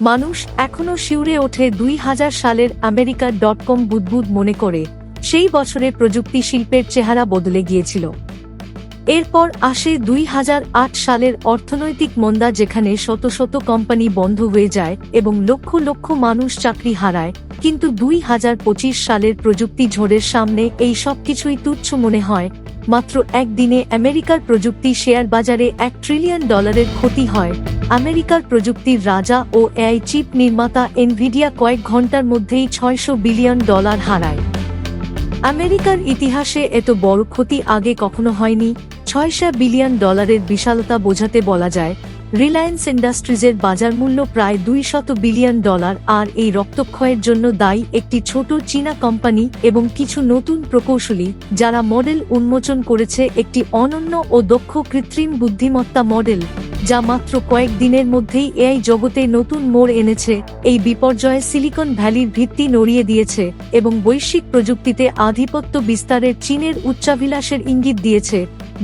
মানুষ এখনও শিউরে ওঠে দুই হাজার সালের আমেরিকার ডট কম বুদবুদ মনে করে, সেই বছরে প্রযুক্তি শিল্পের চেহারা বদলে গিয়েছিল। এরপর আসে দুই হাজার আট সালের অর্থনৈতিক মন্দা যেখানে শত শত কোম্পানি বন্ধ হয়ে যায় এবং লক্ষ লক্ষ মানুষ চাকরি হারায়, কিন্তু দুই হাজার পঁচিশ সালের প্রযুক্তি ঝড়ের সামনে এই সব কিছুই তুচ্ছ মনে হয় মাত্র একদিনে আমেরিকার প্রযুক্তি শেয়ার বাজারে এক ট্রিলিয়ন ডলারের ক্ষতি হয়। আমেরিকার প্রযুক্তির রাজা ও এআই চিপ নির্মাতা এনভিডিয়া কয়েক ঘণ্টার মধ্যেই ছয়শো বিলিয়ন ডলার হারায়। আমেরিকার ইতিহাসে এত বড় ক্ষতি আগে কখনো হয়নি। ছয়শা বিলিয়ন ডলারের বিশালতা বোঝাতে বলা যায় রিলায়েন্স ইন্ডাস্ট্রিজের বাজার মূল্য প্রায় দুই শত বিলিয়ন ডলার আর এই রক্তক্ষয়ের জন্য দায়ী একটি ছোট চীনা কোম্পানি এবং কিছু নতুন প্রকৌশলী, যারা মডেল উন্মোচন করেছে একটি অনন্য ও দক্ষ কৃত্রিম বুদ্ধিমত্তা মডেল, যা মাত্র কয়েক দিনের মধ্যেই এআই জগতে নতুন মোড় এনেছে, এই বিপর্যয়ে সিলিকন ভ্যালির ভিত্তি নড়িয়ে দিয়েছে এবং বৈশ্বিক প্রযুক্তিতে আধিপত্য বিস্তারের চীনের উচ্চাভিলাষের ইঙ্গিত দিয়েছে,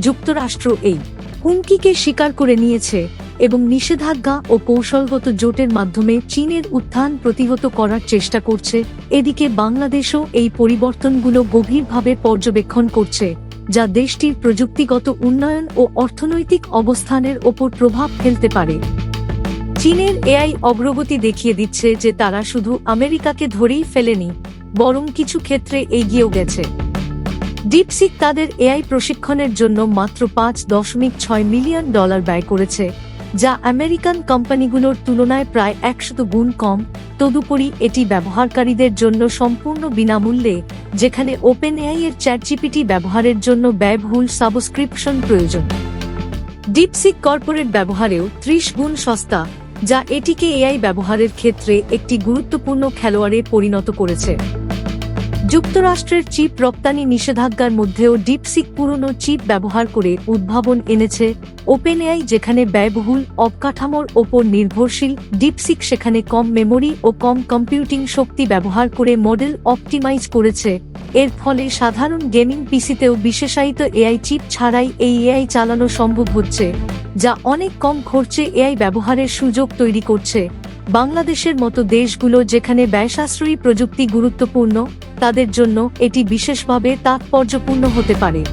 যুক্তরাষ্ট্র এই হুমকিকে স্বীকার করে নিয়েছে। এবং নিষেধাজ্ঞা ও কৌশলগত জোটের মাধ্যমে চীনের উত্থান প্রতিহত করার চেষ্টা করছে। এদিকে বাংলাদেশও এই পরিবর্তনগুলো গভীরভাবে পর্যবেক্ষণ করছে, যা দেশটির প্রযুক্তিগত উন্নয়ন ও অর্থনৈতিক অবস্থানের ওপর প্রভাব ফেলতে পারে। চীনের এআই অগ্রগতি দেখিয়ে দিচ্ছে যে তারা শুধু আমেরিকাকে ধরেই ফেলেনি, বরং কিছু ক্ষেত্রে এগিয়েও গেছে। ডিপসিক তাদের এআই প্রশিক্ষণের জন্য মাত্র পাঁচ দশমিক ছয় মিলিয়ন ডলার ব্যয় করেছে। যা আমেরিকান কোম্পানিগুলোর তুলনায় প্রায় একশত গুণ কম, তদুপরি এটি ব্যবহারকারীদের জন্য সম্পূর্ণ বিনামূল্যে, যেখানে ওপেন এআই এর চ্যাটজিপিটি ব্যবহারের জন্য ব্যয়বহুল সাবস্ক্রিপশন প্রয়োজন। ডিপসিক কর্পোরেট ব্যবহারেও ত্রিশ গুণ সস্তা, যা এটিকে এআই ব্যবহারের ক্ষেত্রে একটি গুরুত্বপূর্ণ খেলোয়াড়ে পরিণত করেছে। যুক্তরাষ্ট্রের চিপ রপ্তানি নিষেধাজ্ঞার মধ্যেও ডিপসিক পুরনো চিপ ব্যবহার করে উদ্ভাবন এনেছে ওপেন এআই যেখানে ব্যয়বহুল অবকাঠামোর ওপর নির্ভরশীল। ডিপসিক সেখানে কম মেমোরি ও কম কম্পিউটিং শক্তি ব্যবহার করে মডেল অপটিমাইজ করেছে। এর ফলে সাধারণ গেমিং পিসিতেও বিশেষায়িত এআই চিপ ছাড়াই এই এআই চালানো সম্ভব হচ্ছে, যা অনেক কম খরচে এআই ব্যবহারের সুযোগ তৈরি করছে। বাংলাদেশের মতো দেশগুলো যেখানে ব্যয়সাশ্রয়ী প্রযুক্তি গুরুত্বপূর্ণ, তাদের জন্য এটি বিশেষভাবে তাৎপর্যপূর্ণ হতে পারে।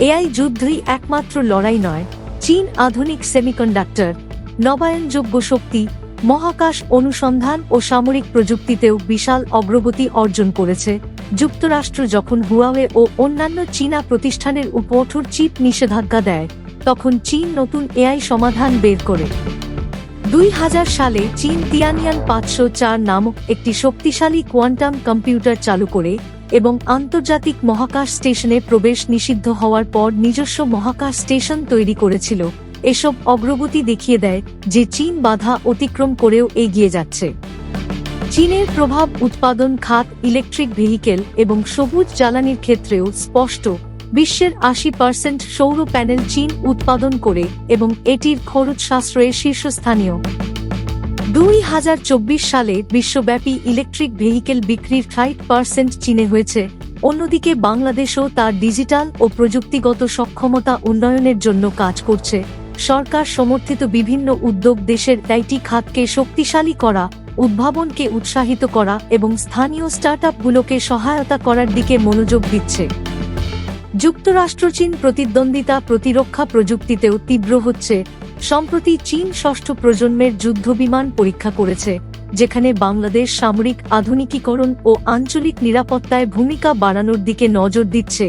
এআই যুদ্ধই একমাত্র লড়াই নয়, চীন আধুনিক সেমিকন্ডাক্টর, নবায়নযোগ্য শক্তি, মহাকাশ অনুসন্ধান ও সামরিক প্রযুক্তিতেও বিশাল অগ্রগতি অর্জন করেছে। যুক্তরাষ্ট্র যখন হুয়াওয়ে ও অন্যান্য চীনা প্রতিষ্ঠানের উপঠুর চিপ নিষেধাজ্ঞা দেয়, তখন চীন নতুন এআই সমাধান বের করে। দুই হাজার সালে চীন তিয়ানিয়ান পাঁচশো চার নামক একটি শক্তিশালী কোয়ান্টাম কম্পিউটার চালু করে এবং আন্তর্জাতিক মহাকাশ স্টেশনে প্রবেশ নিষিদ্ধ হওয়ার পর নিজস্ব মহাকাশ স্টেশন তৈরি করেছিল। এসব অগ্রগতি দেখিয়ে দেয় যে চীন বাধা অতিক্রম করেও এগিয়ে যাচ্ছে। চীনের প্রভাব উৎপাদন, খাত, ইলেকট্রিক ভেহিকেল এবং সবুজ জ্বালানির ক্ষেত্রেও স্পষ্ট বিশ্বের আশি পার্সেন্ট সৌর প্যানেল চীন উৎপাদন করে এবং এটির খরচ সাশ্রয়ে শীর্ষস্থানীয়। দুই হাজার চব্বিশ সালে বিশ্বব্যাপী ইলেকট্রিক ভেহিকেল বিক্রির ষাট পার্সেন্ট চীনে হয়েছে। অন্যদিকে বাংলাদেশও তার ডিজিটাল ও প্রযুক্তিগত সক্ষমতা উন্নয়নের জন্য কাজ করছে। সরকার সমর্থিত বিভিন্ন উদ্যোগ দেশের আইটি খাতকে শক্তিশালী করা, উদ্ভাবনকে উৎসাহিত করা এবং স্থানীয় স্টার্টআপগুলোকে সহায়তা করার দিকে মনোযোগ দিচ্ছে। যুক্তরাষ্ট্র চীন প্রতিদ্বন্দ্বিতা প্রতিরক্ষা প্রযুক্তিতেও তীব্র হচ্ছে। সম্প্রতি চীন ষষ্ঠ প্রজন্মের যুদ্ধবিমান পরীক্ষা করেছে, যেখানে বাংলাদেশ সামরিক আধুনিকীকরণ ও আঞ্চলিক নিরাপত্তায় ভূমিকা বাড়ানোর দিকে নজর দিচ্ছে।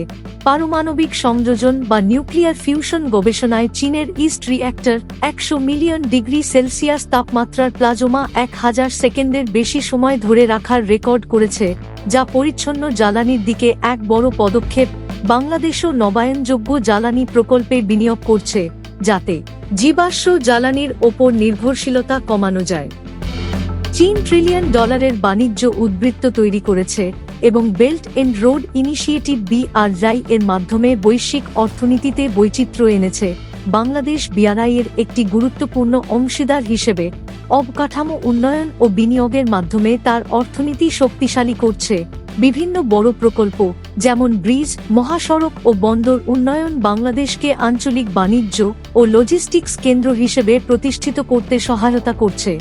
পারমাণবিক সংযোজন বা নিউক্লিয়ার ফিউশন গবেষণায় চীনের ইস্ট রিঅ্যাক্টর একশো মিলিয়ন ডিগ্রি সেলসিয়াস তাপমাত্রার প্লাজমা এক হাজার সেকেন্ডের বেশি সময় ধরে রাখার রেকর্ড করেছে, যা পরিচ্ছন্ন জ্বালানির দিকে এক বড় পদক্ষেপ। বাংলাদেশও নবায়নযোগ্য জ্বালানি প্রকল্পে বিনিয়োগ করছে, যাতে জীবাশ্ম জ্বালানির ওপর নির্ভরশীলতা কমানো যায়। চীন ট্রিলিয়ন ডলারের বাণিজ্য উদ্বৃত্ত তৈরি করেছে এবং belt and road initiative BRI এর মাধ্যমে বৈশ্বিক অর্থনীতিতে বৈচিত্র্য এনেছে। বাংলাদেশ বিআরআই এর একটি গুরুত্বপূর্ণ অংশীদার হিসেবে অবকাঠামো উন্নয়ন ও বিনিয়োগের মাধ্যমে তার অর্থনীতি শক্তিশালী করছে। বিভিন্ন বড় প্রকল্প, যেমন ব্রিজ, মহাসড়ক ও বন্দর উন্নয়ন বাংলাদেশকে আঞ্চলিক বাণিজ্য ও লজিস্টিক্স কেন্দ্র হিসেবে প্রতিষ্ঠিত করতে সহায়তা করছে।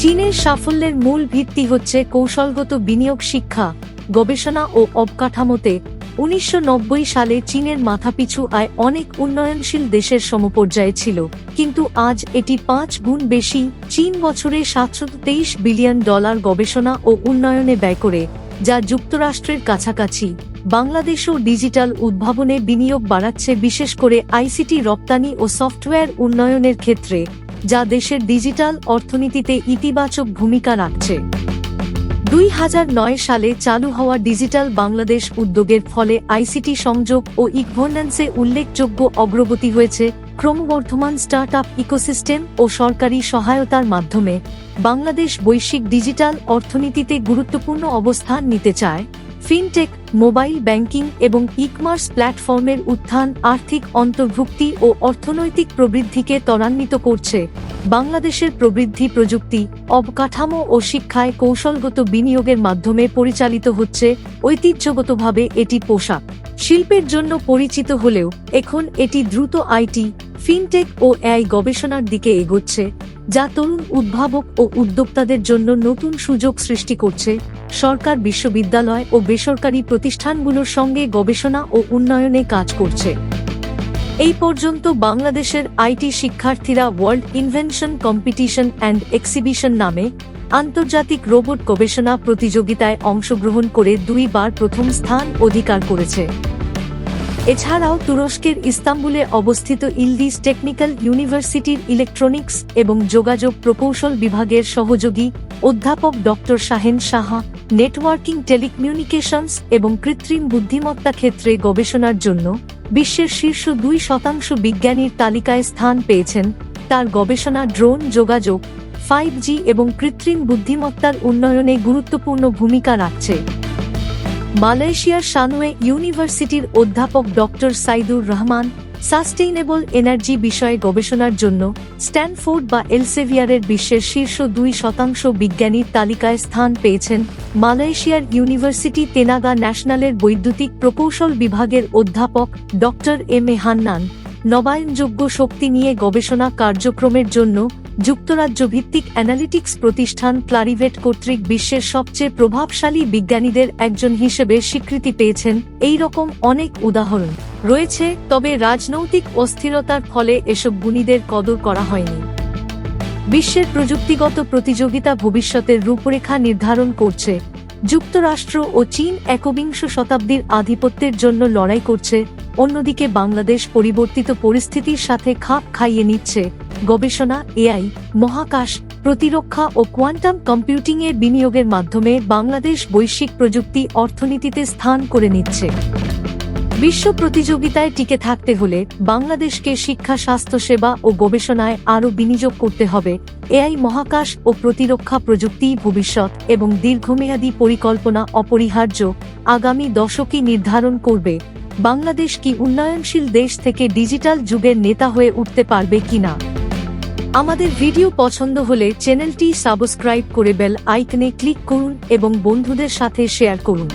চীনের সাফল্যের মূল ভিত্তি হচ্ছে কৌশলগত বিনিয়োগ শিক্ষা, গবেষণা ও অবকাঠামোতে উনিশশো নব্বই সালে চীনের মাথাপিছু আয় অনেক উন্নয়নশীল দেশের সমপর্যায়ে ছিল। কিন্তু আজ এটি পাঁচ গুণ বেশি, চীন বছরে সাতশো তেইশ বিলিয়ন ডলার গবেষণা ও উন্নয়নে ব্যয় করে। যা যুক্তরাষ্ট্রের কাছাকাছি। বাংলাদেশও ডিজিটাল উদ্ভাবনে বিনিয়োগ বাড়াচ্ছে বিশেষ করে আইসিটি রপ্তানি ও সফটওয়্যার উন্নয়নের ক্ষেত্রে, যা দেশের ডিজিটাল অর্থনীতিতে ইতিবাচক ভূমিকা রাখছে। দুই হাজার নয় সালে চালু হওয়া ডিজিটাল বাংলাদেশ উদ্যোগের ফলে আইসিটি সংযোগ ও ইগভর্নেন্সে উল্লেখযোগ্য অগ্রগতি হয়েছে। ক্রমবর্ধমান স্টার্ট আপ ইকোসিস্টেম ও সরকারি সহায়তার মাধ্যমে বাংলাদেশ বৈশ্বিক ডিজিটাল অর্থনীতিতে গুরুত্বপূর্ণ অবস্থান নিতে চায়। ফিনটেক, মোবাইল ব্যাংকিং এবং ইকমার্স প্ল্যাটফর্মের উত্থান আর্থিক অন্তর্ভুক্তি ও অর্থনৈতিক প্রবৃদ্ধিকে ত্বরান্বিত করছে। বাংলাদেশের প্রবৃদ্ধি প্রযুক্তি, অবকাঠামো ও শিক্ষায় কৌশলগত বিনিয়োগের মাধ্যমে পরিচালিত হচ্ছে ঐতিহ্যগতভাবে এটি পোশাক। শিল্পের জন্য পরিচিত হলেও, এখন এটি দ্রুত আইটি ফিনটেক ও এআই গবেষণার দিকে এগোচ্ছে, যা তরুণ উদ্ভাবক ও উদ্যোক্তাদের জন্য নতুন সুযোগ সৃষ্টি করছে, সরকার বিশ্ববিদ্যালয় ও বেসরকারি প্রতিষ্ঠানগুলোর সঙ্গে গবেষণা ও উন্নয়নে কাজ করছে। এই পর্যন্ত বাংলাদেশের আইটি শিক্ষার্থীরা world invention competition and exhibition নামে আন্তর্জাতিক রোবট গবেষণা প্রতিযোগিতায় অংশগ্রহণ করে দুইবার প্রথম স্থান অধিকার করেছে। এছাড়াও তুরস্কের ইস্তাম্বুলে অবস্থিত ইলদিস টেকনিক্যাল ইউনিভার্সিটির ইলেকট্রনিক্স এবং যোগাযোগ প্রকৌশল বিভাগের সহযোগী অধ্যাপক doctor Shahen Saha, networking telecommunications এবং কৃত্রিম বুদ্ধিমত্তা ক্ষেত্রে গবেষণার জন্য বিশ্বের শীর্ষ দুই শতাংশ বিজ্ঞানীর তালিকায় স্থান পেয়েছেন। তার গবেষণা ড্রোন যোগাযোগ ফাইভ জি এবং কৃত্রিম বুদ্ধিমত্তার উন্নয়নে গুরুত্বপূর্ণ ভূমিকা রাখছে। মালয়েশিয়ার সানুয়ে ইউনিভার্সিটির অধ্যাপক doctor Saidur Rahman, sustainable energy বিষয়ে গবেষণার জন্য স্ট্যানফোর্ড বা এলসেভিয়ারের বিশ্বের শীর্ষ দুই শতাংশ বিজ্ঞানীর তালিকায় স্থান পেয়েছেন মালয়েশিয়ার ইউনিভার্সিটি তেনাগা ন্যাশনালের বৈদ্যুতিক প্রকৌশল বিভাগের অধ্যাপক ডক্টর এম এ হান্নান। নবায়নযোগ্য শক্তি নিয়ে গবেষণা কার্যক্রমের জন্য যুক্তরাজ্য ভিত্তিক অ্যানালিটিক্স প্রতিষ্ঠান ক্লারিভেট কর্তৃক বিশ্বের সবচেয়ে প্রভাবশালী বিজ্ঞানীদের একজন হিসেবে স্বীকৃতি পেয়েছেন এই রকম অনেক উদাহরণ। রয়েছে, তবে রাজনৈতিক অস্থিরতার ফলে এসব গুণীদের কদর করা হয়নি। বিশ্বের প্রযুক্তিগত প্রতিযোগিতা ভবিষ্যতের রূপরেখা নির্ধারণ করছে। যুক্তরাষ্ট্র ও চীন একবিংশ শতাব্দীর আধিপত্যের জন্য লড়াই করছে। অন্যদিকে বাংলাদেশ পরিবর্তিত পরিস্থিতির সাথে খাপ খাইয়ে নিচ্ছে গবেষণা, এআই, মহাকাশ, প্রতিরক্ষা ও কোয়ান্টাম কম্পিউটিংয়ের বিনিয়োগের মাধ্যমে বাংলাদেশ বৈশ্বিক প্রযুক্তি অর্থনীতিতে স্থান করে নিচ্ছে। বিশ্ব প্রতিযোগিতায় টিকে থাকতে হলে বাংলাদেশকে শিক্ষা, স্বাস্থ্যসেবা ও গবেষণায় আরও বিনিয়োগ করতে হবে। এআই মহাকাশ ও প্রতিরক্ষা প্রযুক্তি ভবিষ্যৎ এবং দীর্ঘমেয়াদী পরিকল্পনা অপরিহার্য আগামী দশকই নির্ধারণ করবে। বাংলাদেশ কি উন্নয়নশীল দেশ থেকে ডিজিটাল যুগের নেতা হয়ে উঠতে পারবে কিনা? আমাদের ভিডিও পছন্দ হলে চ্যানেলটি সাবস্ক্রাইব করে বেল আইকনে ক্লিক করুন এবং বন্ধুদের সাথে শেয়ার করুন।